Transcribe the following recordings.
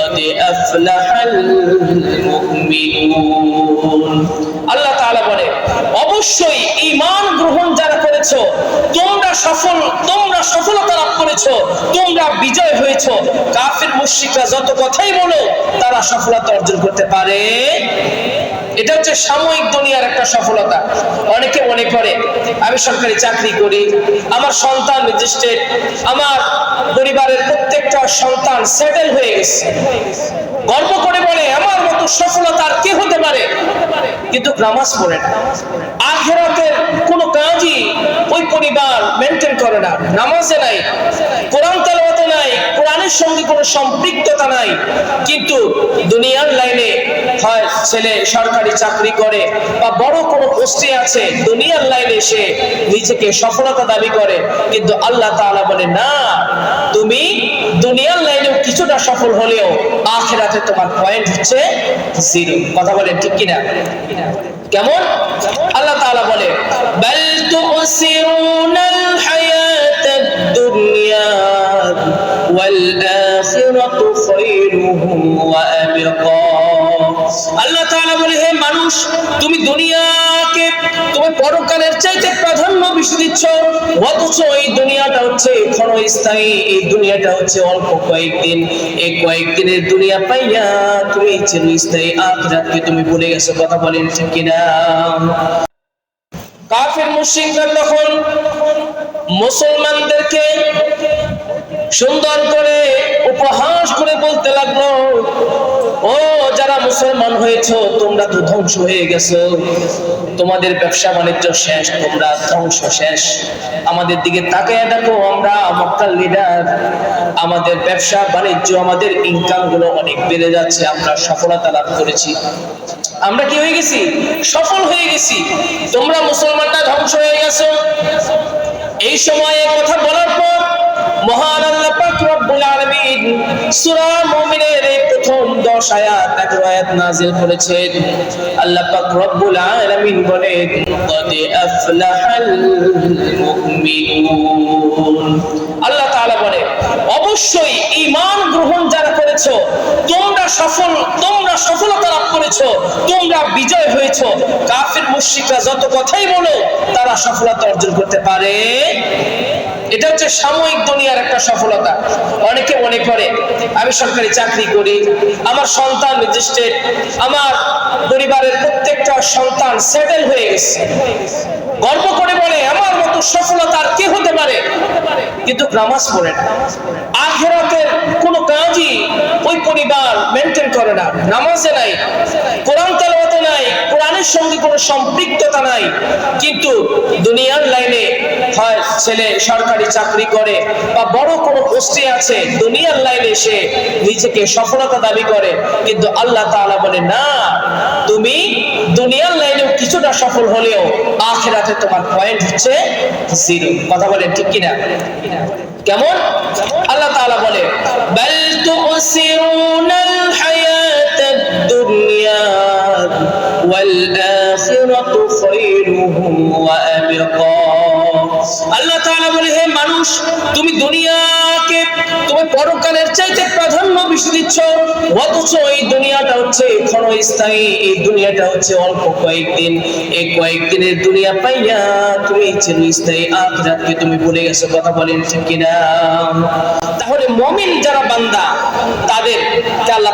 قد أفلح المؤمنون আল্লাহ তাআলা বলে অবশ্যই ঈমান গ্রহণ যারা করেছো তোমরা সফল তোমরা সফলতা লাভ করেছো তোমরা বিজয় হয়েছো কাফির মুশরিকরা যত কথাই বলো তারা সফলতা অর্জন করতে পারে এটা হচ্ছে সাময়িক দুনিয়ার একটা সফলতা অনেকে মনে করে আমি সরকারি চাকরি করি আমার সন্তান রেজিস্ট্রেড আমার পরিবারের প্রত্যেকটা সন্তান সেটেল হয়ে গেছে। গর্ব করে বলে, আমার মতো সফলতা আর কে হতে পারে? কিন্তু পড়ে না। আখেরাতের কোনো কাজই ওই পরিবার মেনটেন করে না। নামাজে নাই, কোরআন নাই, কোরআনের সঙ্গে কোনো সম্পৃক্ততা নাই। কিন্তু দুনিয়ার লাইনে হয় ছেলে সরকারি চাকরি করে বা বড় কোনো পোস্টে আছে, দুনিয়ার লাইনে সে নিজেকে সফলতা দাবি করে। কিন্তু আল্লাহ তাআলা বলে, না, তুমি কিছুটা সফল হলেও আখেরাতে তোমার পয়েন্ট হচ্ছে জিরো। কথা বলেন ঠিক কিনা? কেমন? আল্লাহ তাআলা বলে, বাল তুসিরুনাল হায়াতাদ দুনিয়া ওয়াল আখিরাতু খায়রুহুম ওয়া আবকা মানুষ, তুমি দুনিয়াকে তুমি পরকালের চাইতে প্রাধান্য বেশি দিচ্ছ। অথচ এই দুনিয়াটা হচ্ছে ক্ষণস্থায়ী, এই দুনিয়াটা হচ্ছে অল্প কয়েকদিন। এই কয়েকদিনের দুনিয়া পাইয়া তুমি চিরস্থায়ী আখিরাতকে তুমি ভুলে গেছো, কথা বলেন ঠিক কিনা? কাফের মুশরিকরা তখন মুসলমানদেরকে সুন্দর করে উপহাস করে বলতে লাগল, ও মুসলমান হয়েছো, তোমরা তো ধ্বংস হয়ে গেছো। তোমাদের ব্যবসা বাণিজ্য শেষ, তোমরা ধ্বংস শেষ। আমাদের দিকে তাকায় দেখো, আমরা মক্কার লিডার আমাদের ব্যবসা বাণিজ্য, আমাদের ইনকামগুলো অনেক বেড়ে যাচ্ছে, আমরা সফলতা লাভ করেছি। আমরা কি হয়ে গেছি? সফল হয়ে গেছি। তোমরা মুসলমানরা ধ্বংস হয়ে গেছো। এই সময়ে কথা বলার পর মহান আল্লাহ পাক রব্বুল আলামিন সূরা মুমিনের প্রথম 10 আয়াত 11 আয়াত নাজিল করেছেন। আল্লাহ পাক রব্বুল আলামিন বলেন কদ আফলাহাল মুমিনুন। সফল, তোমরা সফলতা লাভ করেছ, তোমরা বিজয় হয়েছো। কাফির মুশরিকরা যত কথাই বলো, তারা সফলতা অর্জন করতে পারে। এটা হচ্ছে সাময়িক দুনিয়ার একটা সফলতা। অনেকে মনে করে, আমি সরকারি চাকরি করি, আমার সন্তান রেজিস্ট্রেড আমার পরিবারের প্রত্যেকটা সন্তান সেটেল হয়ে গেছে। গর্ব করে বলে, আমার মতো সফলতা আর কে হতে পারে? কিন্তু নামাজ পড়ে না। আখেরাতের কোনো কাজই ওই পরিবার মেনটেন করে না। নামাজে নাই, কোরআন তেলাওয়াতে নাই, কোরআনের সঙ্গে কোনো সম্পৃক্ততা নাই। কিন্তু দুনিয়ার লাইনে হয় ছেলে সরকারি চাকরি করে বা বড় কোনো পোস্টে আছে, দুনিয়ার লাইনে সে নিজেকে সফলতা দাবি করে। কিন্তু আল্লাহ তাআলা বলে, না, তুমি দুনিয়ার লাইনেও কিছুটা সফল হলেও আখেরাতে তোমার পয়েন্ট হচ্ছে জিরো কথা বলেন ঠিক কিনা? কেমন? আল্লাহ তাআলা বলে, বাল তুসিরুনাল হায়াতাদ দুনিয়া ওয়াল আখিরাতু খায়রুহুম ওয়া আবকা। আল্লাহ মানুষ, তুমি দুনিয়াকে তুমি পরকালের চাইতে প্রাধান্য বেশি দিচ্ছ। অথচ এই দুনিয়াটা হচ্ছে ক্ষণস্থায়ী এই দুনিয়াটা হচ্ছে অল্প কয়েকদিন। এই কয়েকদিনের দুনিয়া পাইয়া তুমি চিরস্থায়ী আখিরাতকে তুমি ভুলে গেছো, কথা বলেন ঠিক কিনা? তাহলে মমিন যারা বান্দা, তাদের আল্লাহ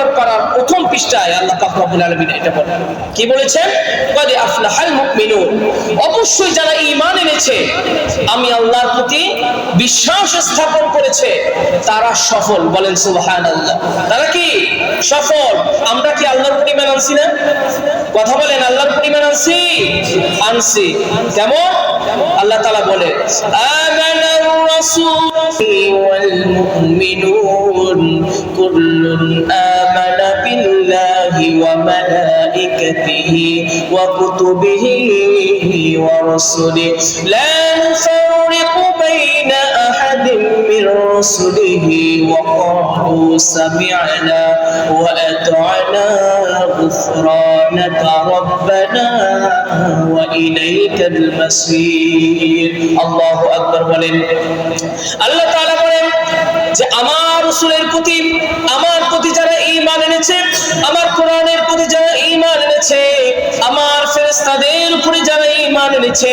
নম্বর পারার প্রথম পৃষ্ঠায় আল্লাহ পাক রব্বুল আলামিন এটা বলে কি বলেছেন? কদ আফলাহাল মুমিনুন। অবশ্যই যারা ঈমান এনেছে, আমি আল্লাহর প্রতি বিশ্বাস স্থাপন করেছে, তারা সফল। বলেন, সুবহানাল্লাহ। তারা কি সফল? আমরা কি আল্লাহর প্রতি ঈমান আনছি না? কথা বলেন, আল্লাহর প্রতি ঈমান আনছি? আনছি। কেমন? আল্লাহ তাআলা বলে আমানার রাসূল ওয়াল মুমিনুন কুল্লুন আমানা বিল্লাহি ওয়া মালাইকাতিহি ওয়া কুতুবিহি ওয়া রাসূলিহি লা নুফাররিকু বাইনা আহাদিন মির রাসূলিহি ওয়া ক্বালু সামি'না ওয়া আতa'না غفرانك ربنا ربنا وإليك المصير الله أكبر বলেন আল্লাহ তাআলা বলেন যে আমার রসুলের প্রতি, আমার প্রতি যারা ঈমান এনেছে, আমার কোরআনের প্রতি যারা ঈমান এনেছে, আমার ফেরেস্তাদের উপরে যারা ঈমান এনেছে,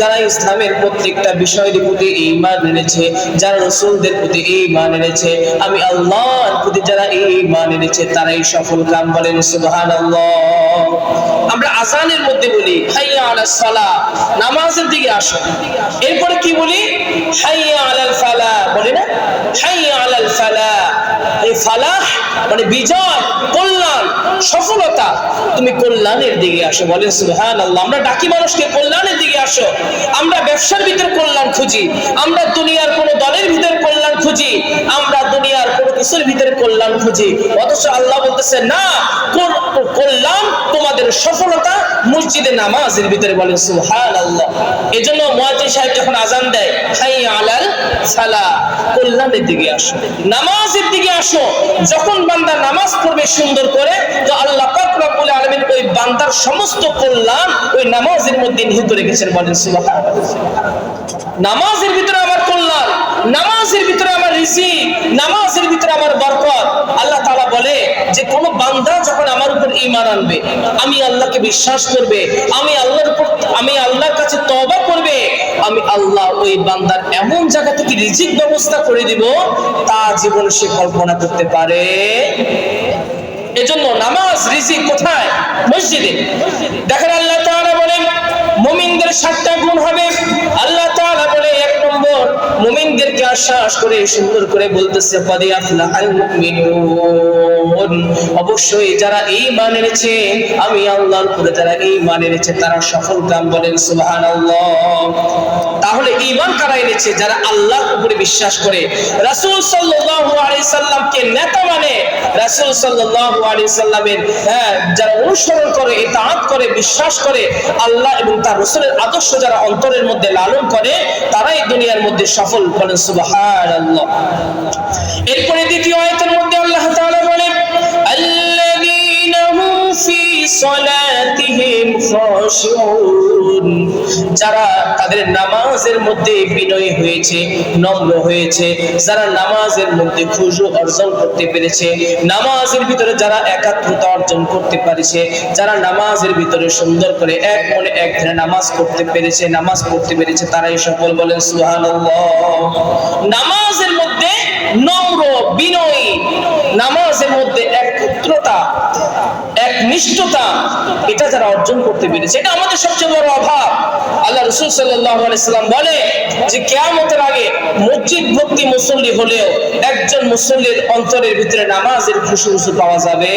যারা ইসলামের প্রত্যেকটা বিষয়ের প্রতি ঈমান এনেছে, যারা রসুলদের প্রতি ঈমান এনেছে, আমি আল্লাহর প্রতি যারা ঈমান এনেছে, তারাই সফল কাম বলেন, সুবহানাল্লাহ। আমরা আজানের মধ্যে বলি, হাইয়া আলাস সালাহ নামাজের দিকে আসো। এরপরে কি বলি? হাইয়া আলাল ফালাহ বলি না? হাইয়া আলাল ফালাহ এই ফালাহ মানে বিজয়, কল্যাণ। সফলতা তুমি কল্যাণের দিকে আসো। বলেন, সুবহানাল্লাহ, আমরা ডাকি মানুষকে কল্যাণের দিকে আসো। আমরা ব্যবসার ভিতরে কল্যাণ খুঁজি, আমরা দুনিয়ার কোন দলের ভিতরে কল্যাণ খুঁজি, আমরা দুনিয়ার কোন কিছুর ভিতরে কল্যাণ খুঁজি। অথচ আল্লাহ বলতেছে, না কল্যাণ তোমাদের সফলতা মসজিদে নামাজের ভিতরে বলেন সুহান আল্লাহ এই জন্য মহাজি সাহেব যখন আজান দেয় হাই আলাল সালা, কল্যাণের দিকে আসো। নামাজের দিকে আসো। যখন বান্দা নামাজ পড়বে সুন্দর করে, তো আল্লাহ পাক ওই বান্দার সমস্ত কল্যাণ ওই নামাজের মধ্যে নিহিত রেখেছেন বলেন নামাজের ভিতরে আমার কল্যাণ, নামাজের ভিতরে আমার রিজি নামাজের ভিতরে আমার বরকত। আল্লাহ বলে যে কোন বান্দা যখন আমার উপর ইমান আনবে, আমি আল্লাহকে বিশ্বাস করবে, আমি আল্লাহর উপর, আমি আল্লাহর কাছে তবা করবে, আমি আল্লাহ ওই বান্দার এমন জায়গা থেকে রিজিক ব্যবস্থা করে দিব, তা জীবনে সে কল্পনা করতে পারে। এজন্য নামাজ, রিজিক আশ্বাস করে সুন্দর করে বলতেছে পদে আফলা আল মুমিনুন। অবশ্যই যারা এই ঈমান এনেছে, আমি আল্লাহর উপরে যারা এই ঈমান এনেছে, তারা সফল কাম বলেন, সুবহানাল্লাহ। তাহলে ঈমান কারা এনেছে? যারা আল্লাহর উপরে বিশ্বাস করে। রাসূল সাল্লাল্লাহু আলাইহি সাল্লামকে নেতা মানে রাসূল সাল্লাল্লাহু আলাইহি সাল্লামের হ্যাঁ যারা অনুসরণ করে, ইতাআত করে, বিশ্বাস করে, আল্লাহ এবং তার রাসূলের আদর্শ যারা অন্তরের মধ্যে লালন করে, তারাই দুনিয়ার মধ্যে সফল বলেন, সুবহানাল্লাহ। এরপরে দ্বিতীয় আয়াতের মধ্যে সালাতিহিম খাশিউন। যারা তাদের নামাজের মধ্যে বিনয়ী হয়েছে, নম্র হয়েছে, যারা নামাজের মধ্যে খুশু অর্জন করতে পেরেছে, নামাজের ভিতরে যারা একাত্মতা অর্জন করতে পারেছে, যারা নামাজের ভিতরে সুন্দর করে এক মনে এক ধ্যানে নামাজ পড়তে পেরেছে, নামাজ পড়তে পেরেছে, তারাই সফল বলেন, সুবহানাল্লাহ। নামাজের মধ্যে নম্র, বিনয়ী, নামাজের মধ্যে এক নিষ্ঠতা এটা যারা অর্জন করতে পেরেছে, এটা আমাদের সবচেয়ে বড় অভাব। আল্লাহ রসুল সাল্লাম বলে যে, কেয়ামতের আগে মসজিদ ভক্তি মুসল্লি হলেও একজন মুসল্লির অন্তরের ভিতরে নামাজের খুশু পাওয়া যাবে।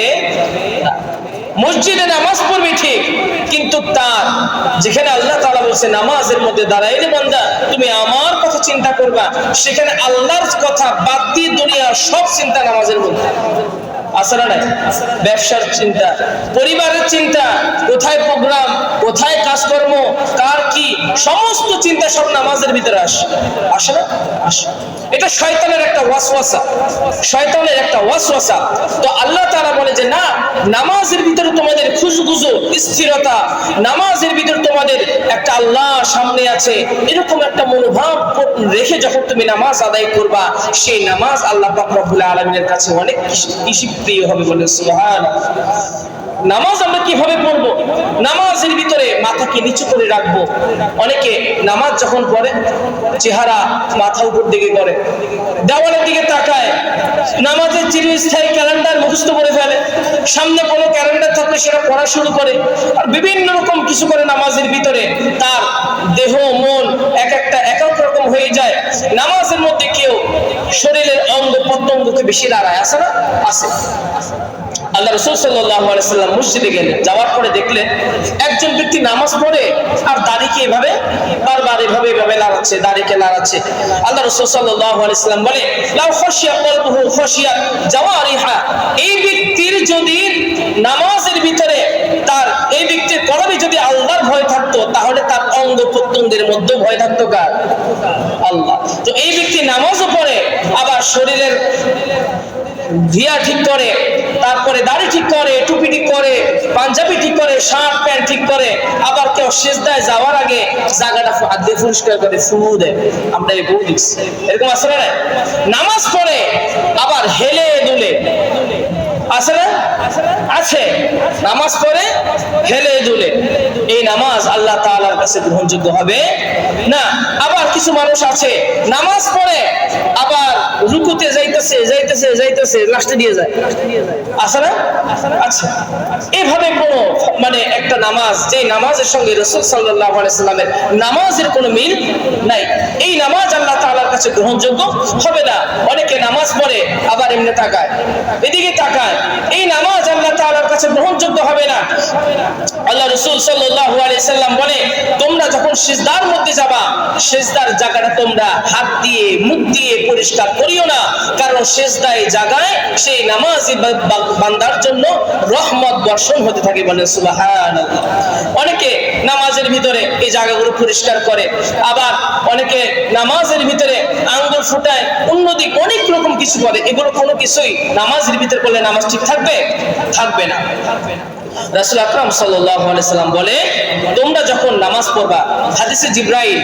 মসজিদে নামাজ পড়বে ঠিক, কিন্তু তার যেখানে আল্লাহ তাআলা বলছে, নামাজের মধ্যে দাঁড়াইলে বান্দা, তুমি আমার কথা চিন্তা করবা। সেখানে আল্লাহর কথা বাদ দিয়ে দুনিয়ার সব চিন্তা নামাজের মধ্যে। আছে না? ব্যবসার চিন্তা, পরিবারের চিন্তা, কোথায় প্রোগ্রাম, কোথায় কাজকর্ম, কার কি, সমস্ত চিন্তা সব নামাজের ভিতরে আসে। আসে না? আসে। এটা শয়তানের একটা ওয়াসওয়াসা। শয়তানের একটা ওয়াসওয়াসা। তো আল্লাহ তাআলা বলে যে, না, নামাজের ভিতরে তোমাদের খুশগুজু স্থিরতা, নামাজের ভিতরে তোমাদের একটা আল্লাহ সামনে আছে। এরকম একটা মনোভাব রেখে যখন তুমি নামাজ আদায় করবা, সেই নামাজ আল্লাহ পাক রব্বুল আলামিনের কাছে অনেক বেশি প্রিয় হবে বলে সুবহান। নামাজ আমরা কীভাবে পড়ব? নামাজের ভিতরে মাথাকে নিচু করে রাখব। অনেকে নামাজ যখন পড়ে, চেহারা মাথা উপর দিকে করে, দেওয়ালের দিকে তাকায়, নামাজের চিরস্থায়ী ক্যালেন্ডার মুখস্থ করে ফেলে, সামনে কোনো ক্যালেন্ডার থাকলে সেটা পড়া শুরু করে, আর বিভিন্ন রকম কিছু করে নামাজের ভিতরে তার দেহ, মন এক একটা এক এক রকম হয়ে যায়। নামাজের মধ্যে কেউ শরীরের অঙ্গ প্রত্যঙ্গকে বেশি লড়ায় আছে না? আছে। আল্লাহ রসুল আলাইসাল্লাম মসজিদে গেলেন, যাওয়ার পরে দেখলেন একজন ব্যক্তি নামাজ পড়ে আর দাড়িকে এভাবে, বারবার এভাবে এভাবে লাড়াচ্ছে দাড়িকে লাড়াচ্ছে আল্লাহ রসুল আলাইসাল্লাম বলে জাওয়ারিহা এই ব্যক্তির যদি নামাজের ভিতরে তার, এই ব্যক্তির কলবে যদি আল্লাহর ভয় থাকতো, তাহলে তার অঙ্গ প্রত্যঙ্গের মধ্যে ভয় থাকতো কার? আল্লাহ। তো এই ব্যক্তি নামাজও পড়ে শরীরের ভিয়া ঠিক করে, তারপরে দাড়ি ঠিক করে, টুপি ঠিক করে, পাঞ্জাবি ঠিক করে, শার্ট, প্যান্ট ঠিক করে, আবার কেউ সেজদায় যাওয়ার আগে জায়গাটা হাত দিয়ে পরিষ্কার করে ফু দেয় আমরা এই বউ দেখছি। এরকম আছে না নামাজ পড়ে, আবার হেলে দুলে। আছে না? আছে। নামাজ পড়ে, হেলে দুলে। এই নামাজ আল্লাহ তাআলার কাছে গ্রহণযোগ্য হবে না। আবার কিছু মানুষ আছে, নামাজ পড়ে, আবার রুকুতে যাইতেছে যাইতেছে যাইতেছে লাস্টে দিয়ে যায়। আছে না আচ্ছা। এভাবে কোনো মানে একটা নামাজ যে নামাজের সঙ্গে রসুল সাল্লাহ আলাইসাল্লামের নামাজের কোনো মিল নাই। এই নামাজ আল্লাহ তালার কাছে গ্রহণযোগ্য হবে না। অনেকে নামাজ পড়ে, আবার এমনি তাকায়। এদিকে তাকায়। এই নামাজ আল্লাহ তাআলার কাছে গ্রহণযোগ্য হবে না। আল্লাহ রসুল সাল্লাল্লাহু আলাইহি সাল্লাম বলে, তোমরা যখন সিজদার মধ্যে যাবা, সিজদার জায়গাটা তোমরা হাত দিয়ে, মুখ দিয়ে পরিষ্কার করিও না। কারণ সিজদায় জায়গায় সেই নামাজি বান্দার জন্য রহমত বর্ষণ হতে থাকে বলেন সুবহানাল্লাহ। অনেকে নামাজের ভিতরে এই জায়গাগুলো পরিষ্কার করে, আবার অনেকে নামাজের ভিতরে ফুটায়। অন্যদিক অনেক রকম কিছু করে এগুলো কোনো কিছুই নামাজের ভিতরে করলে নামাজ ঠিক থাকবে? থাকবে না। রাসূল আকরাম সাল্লাম বলে, তোমরা যখন নামাজ পড়বা, হাদিসে জিব্রাইল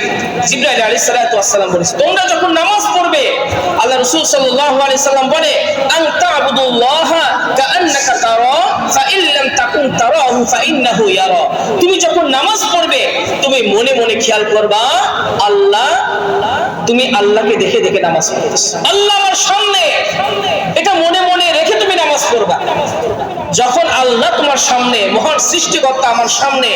জিব্রাইল সালাতু ওয়াসসালাম বলেছে, তোমরা যখন নামাজ পড়বে, আল্লাহ রাসূল সাল্লাল্লাহু আলাইহি সাল্লাম বলে তুমি যখন নামাজ পড়বে, তুমি মনে মনে খেয়াল করবা, আল্লাহ তুমি আল্লাহকে দেখে দেখে নামাজ পড়ছো আল্লাহ আমার সামনে, এটা মনে মনে রেখে তুমি নামাজ পড়বা। যখন আল্লাহ তোমার সামনে, মহান সৃষ্টিকর্তা আমার সামনে,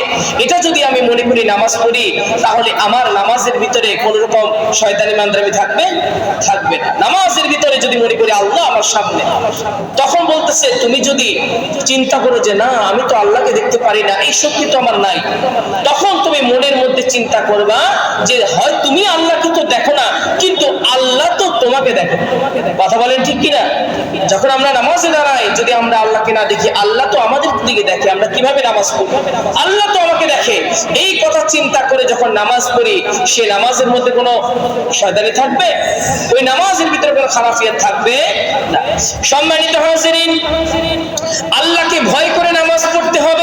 এটা যদি আমি মনে করি নামাজ পড়ি, তাহলে আমার নামাজের ভিতরে কোন রকম শয়তানি মান্দ্রামি থাকবে? থাকবে নামাজের ভিতরে যদি মনে করি আল্লাহ আমার সামনে, তখন বলতেছে, তুমি যদি চিন্তা করো যে, না, আমি তো আল্লাহকে দেখতে পারি না, এই শক্তি তো আমার নাই। তখন তুমি মনের মধ্যে চিন্তা করবা যে, হয় তুমি আল্লাহকে তো দেখো না, কিন্তু তোমাকে দেখো। কথা বলেন ঠিক কিনা? যখন আমরা নামাজে দাঁড়াই, যদি আমরা আল্লাহকে না দেখি, আল্লাহ তো আমাদের দিকে দেখে, আমরা কীভাবে নামাজ পড়ব? আল্লাহ তো আমাকে দেখে। এই কথা চিন্তা করে যখন নামাজ পড়ি, সে নামাজের মধ্যে কোনো শয়তানি থাকবে? ওই নামাজের ভিতরে কোনো খারাফিয়াত থাকবে সম্মানিত হাজিরিন, আল্লাহকে ভয় করে নামাজ পড়তে হবে।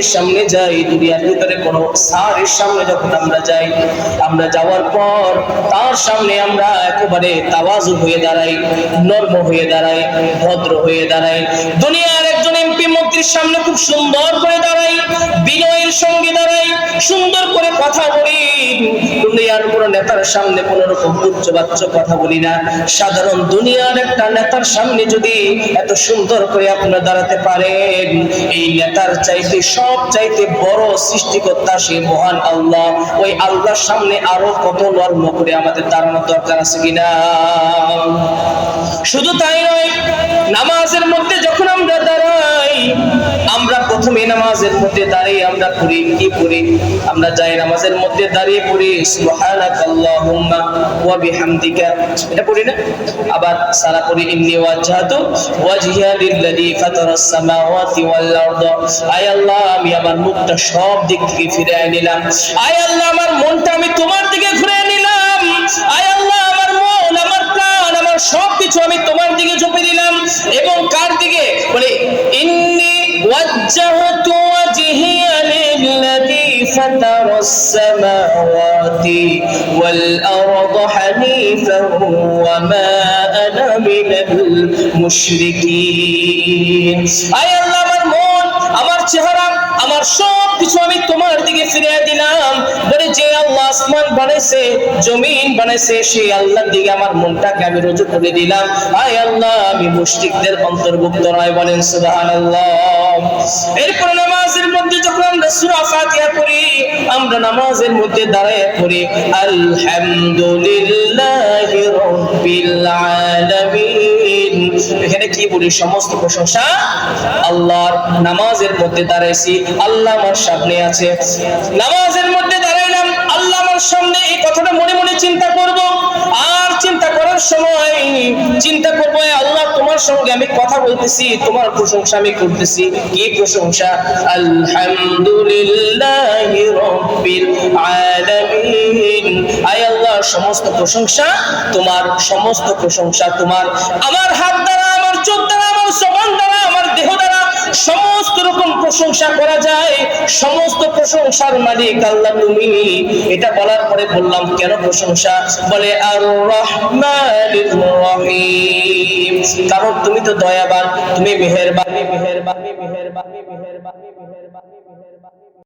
এমপির সামনে যাই, দুনিয়ার ভিতরে কোনো সারের সামনে যখন আমরা যাই, আমরা যাওয়ার পর তার সামনে আমরা একেবারে তাওয়াজু হয়ে দাঁড়াই, নর্ম হয়ে দাঁড়াই, ভদ্র হয়ে দাঁড়াই। দুনিয়ার মন্ত্রীর সামনে খুব সুন্দর করে দাঁড়াই, বিনয়ের সঙ্গে দাঁড়াই, সুন্দর করে কথা বলি। দুনিয়ার কোনো নেতার সামনে কোনো রকম উচ্চ বাচ্চ কথা বলি না। সাধারণ দুনিয়ার একটা নেতার সামনে যদি এত সুন্দর করে আপনারা দাঁড়াতে পারেন, এই নেতার চাইতে, সব চাইতে বড় সৃষ্টিকর্তা সে মহান আল্লাহ। ওই আল্লাহর সামনে আরও কত নর্ম করে আমাদের দাঁড়ানোর দরকার আছে কিনা? শুধু তাই নয়, নামাজের মধ্যে যখন আমরা আমরা প্রথমে নামাজের মধ্যে দাঁড়িয়ে আমরা পড়ি, কি পড়ি? আমরা যাই নামাজের মধ্যে দাঁড়িয়ে পড়ি ওয়া বিহামদিকা। এটা পড়ি না? আবার সারা পড়ি, ইন্নী ওয়াজহাতু ওয়াজহিয়া লিল্লাযী ফাতারাস সামাওয়াতি ওয়াল আয় আল্লাহ, আমি আমার মুখটা সব দিক থেকে ফিরিয়ে নিলাম। আয় আল্লাহ, আমার মনটা আমি তোমার দিকে ঘুরে নিলাম। আয় আল্লাহ, আমার মন, আমার প্রাণ, আমার সবকিছু আমি তোমার দিকে ঝুঁকে দিলাম। এবং কার দিকে ফাতারাস সামাওয়াতি ওয়াল আরদ হানিফান ওয়া মা আনা মিনাল মুশরিকিন আয় আল্লাহ আমার মন, আমার চেহারা, আমার সব কিছু আমি তোমার দিকে ফিরিয়ে দিলাম। বলে যে আল্লাহ আসমান বানাইছে, জমিন বানাইছে, সেই আল্লাহর দিকে আমার মনটাকে আমি রুজু করে দিলাম। আয় আল্লাহ, আমি মুশরিকদের অন্তর্ভুক্ত নয় বলেন সুবহানাল্লাহ। এরপর নামাজের মধ্যে যখন আমরা সূরা ফাতিহা পড়ি, আমরা নামাজের মধ্যে দাঁড়ায় পড়ি, আলহামদুলিল্লাহি রাব্বিল আলামিন। এখানে কি বলি? সমস্ত প্রশংসা আল্লাহর নামাজের মধ্যে দাঁড়াইছি, আল্লাহ আমার সামনে আছে। নামাজের মধ্যে দাঁড়াইলাম, আল্লাহ আমার সামনে। এই কথাটা মনে মনে চিন্তা সময়, চিন্তা করব আল্লাহ তোমার সঙ্গে আমি কথা বলতেছি, তোমার প্রশংসা আমি করতেছি। কি প্রশংসা? আলহামদুলিল্লাহ আল্লাহ, সমস্ত প্রশংসা তোমার, সমস্ত প্রশংসা তোমার। আমার হাত দ্বারা প্রশংসা করা যায়, সমস্ত প্রশংসার মালিক আল্লাহ তুমি। এটা বলার পরে বললাম, কেন প্রশংসা? বলে আর কারণ তুমি তো দয়াবান, তুমি মেহেরবানি মেহেরবানি মেহেরবানি মেহেরবানি মেহেরবানি মেহেরবানি।